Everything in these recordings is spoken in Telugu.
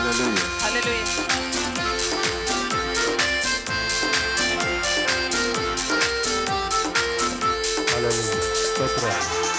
Hallelujah. Hallelujah. Hallelujah. Stop.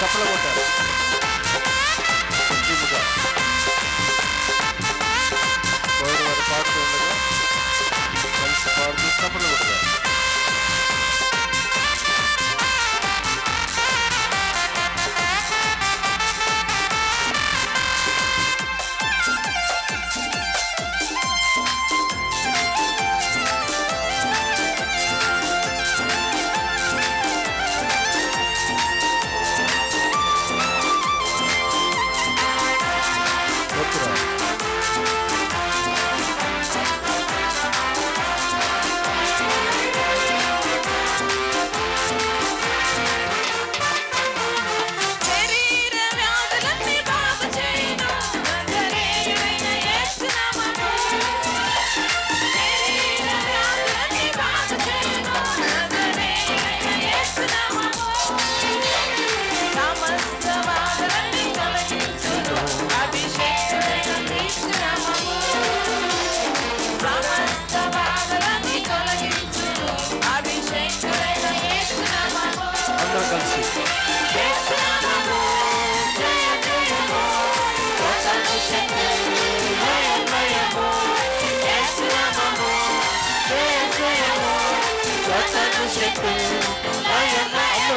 చప్పలు కొట్టారు వారి పాడుతూ ఉండగా కలిసి పాడుతూ చప్పలు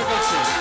você.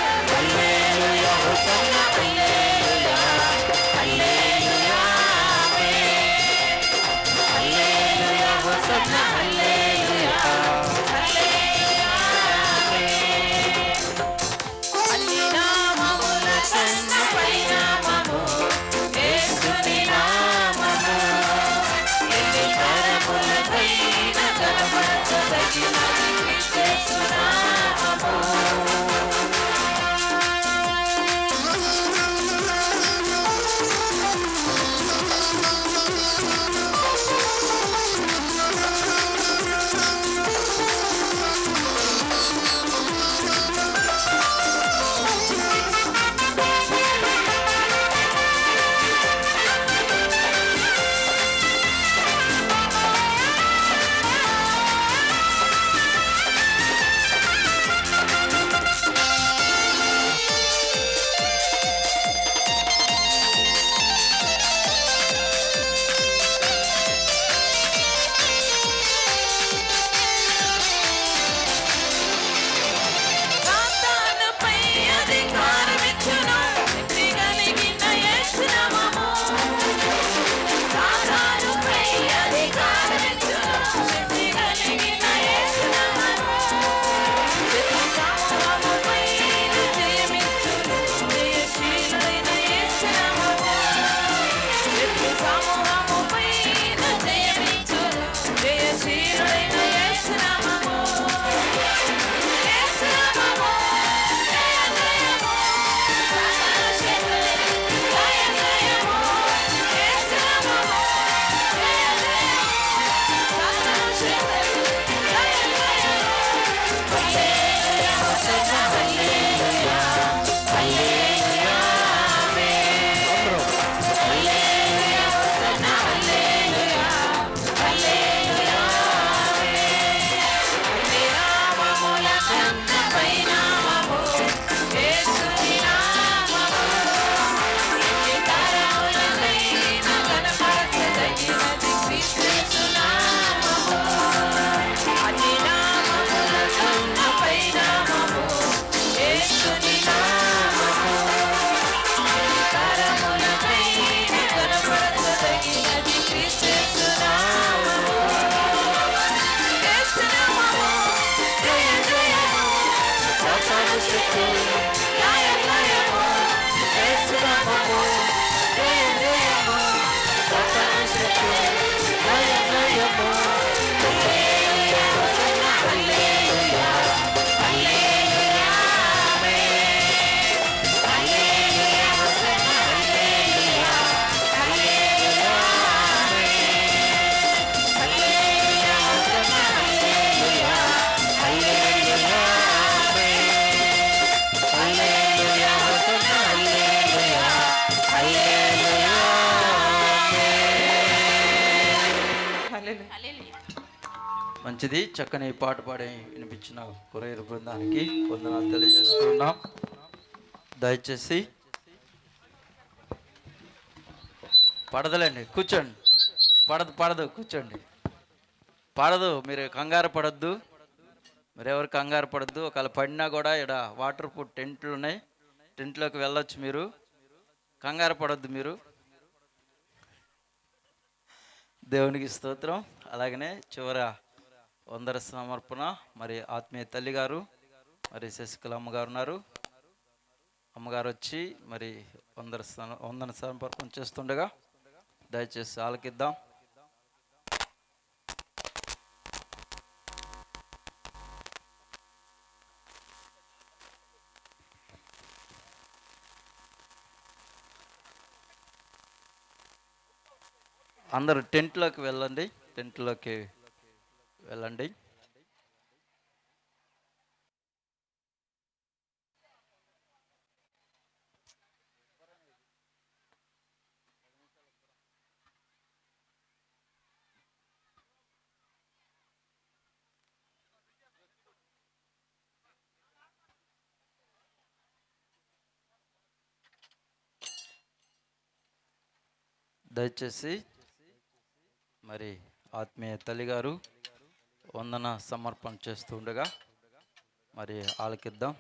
మంచిది చక్కని పాట పాడి వినిపించిన కొరియర్ బృందానికి వందనాలు తెలియజేస్తున్నాం దయచేసి పడదలండి కూర్చోండి. పడదు పడదు కూర్చోండి. పడదు మీరు కంగారు పడద్దు. మీరు ఎవరు కంగారు పడద్దు. ఒకవేళ పడినా కూడా ఇక్కడ వాటర్ ప్రూఫ్ టెంట్లు ఉన్నాయి. టెంట్లోకి వెళ్ళొచ్చు మీరు. కంగారు పడద్దు మీరు. దేవునికి స్తోత్రం. అలాగనే చివర వందర సమర్పణ. మరి ఆత్మీయ తల్లి గారు మరి శశికళ అమ్మగారు ఉన్నారు. అమ్మగారు వచ్చి మరి వందర వందన సమర్పణ చేస్తుండగా దయచేసి ఆలకిద్దాం. అందరూ టెంట్లోకి వెళ్ళండి. టెంట్లోకి వెళ్ళండి. దయచేసి మరి ఆత్మీయ తల్లిగారు వందన సమర్పణ చేస్తుండగా మరి ఆలకిద్దాం.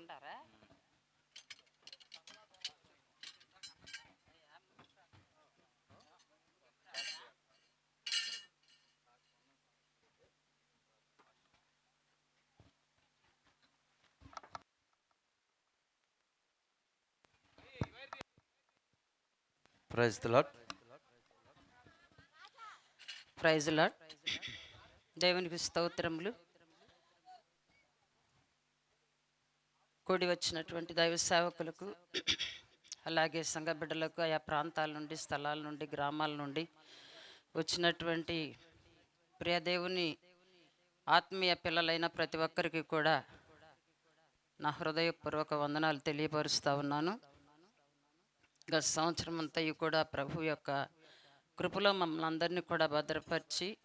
ఉంటారా? ప్రైజ్ లాట్ ప్రైజ్ లాడ్ దేవునికి స్తోత్రములు. కూడి వచ్చినటువంటి దైవ సేవకులకు అలాగే సంఘ బిడ్డలకు ఆయా ప్రాంతాల నుండి స్థలాల నుండి గ్రామాల నుండి వచ్చినటువంటి ప్రియదేవుని ఆత్మీయ పిల్లలైన ప్రతి ఒక్కరికి కూడా నా హృదయపూర్వక వందనాలు తెలియపరుస్తూ ఉన్నాను. గత సంవత్సరం అంతా కూడా ప్రభు యొక్క కృపలో మమ్మల్ని అందరినీ కూడా భద్రపరిచి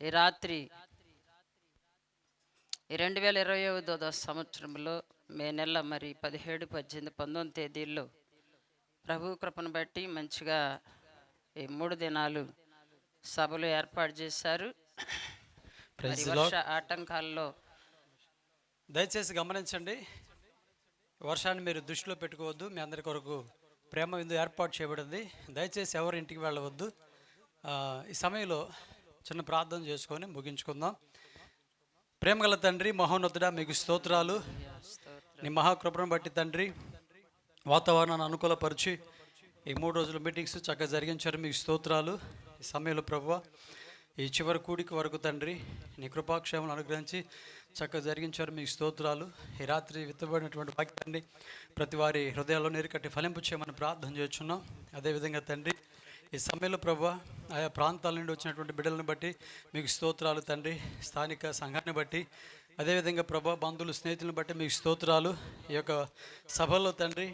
ఈ రాత్రి ఈ రెండు వేల ఇరవై ఐదో సంవత్సరంలో మే నెల మరి పదిహేడు పద్దెనిమిది పంతొమ్మిది తేదీల్లో ప్రభు కృపను బట్టి మంచిగా ఈ మూడు దినాలు సభలు ఏర్పాటు చేశారు. ఆటంకాల్లో దయచేసి గమనించండి. వర్షాన్ని మీరు దృష్టిలో పెట్టుకోవద్దు. మీ అందరి కొరకు ప్రేమ విందు ఏర్పాటు చేయబడింది. దయచేసి ఎవరు ఇంటికి వెళ్ళవద్దు. ఈ సమయంలో చిన్న ప్రార్థన చేసుకొని ముగించుకుందాం. ప్రేమగల తండ్రి మహోన్నతుడా మీకు స్తోత్రాలు. నీ మహాకృపను బట్టి తండ్రి వాతావరణాన్ని అనుకూలపరిచి ఈ మూడు రోజుల మీటింగ్స్ చక్కగా జరిగించారు. మీకు స్తోత్రాలు. ఈ సమయంలో ప్రభువ ఈ చివరి కూడికి వరకు తండ్రి నీ కృపాక్షేమను అనుగ్రహించి చక్కగా జరిగించారు. మీకు స్తోత్రాలు. ఈ రాత్రి విత్తబడినటువంటి వాక్యాన్ని ప్రతి వారి హృదయాల్లో నీరుకట్టి ఫలింపు చేయమని ప్రార్థన చేస్తున్నాం. అదేవిధంగా తండ్రి ఈ సమయంలో ప్రభు ఆయా ప్రాంతాల నుండి వచ్చినటువంటి బిడ్డలను బట్టి మీకు స్తోత్రాలు తండ్రి స్థానిక సంఘాన్ని బట్టి అదేవిధంగా ప్రభా బంధువులు స్నేహితులను బట్టి మీకు స్తోత్రాలు. ఈ యొక్క సభలో తండ్రి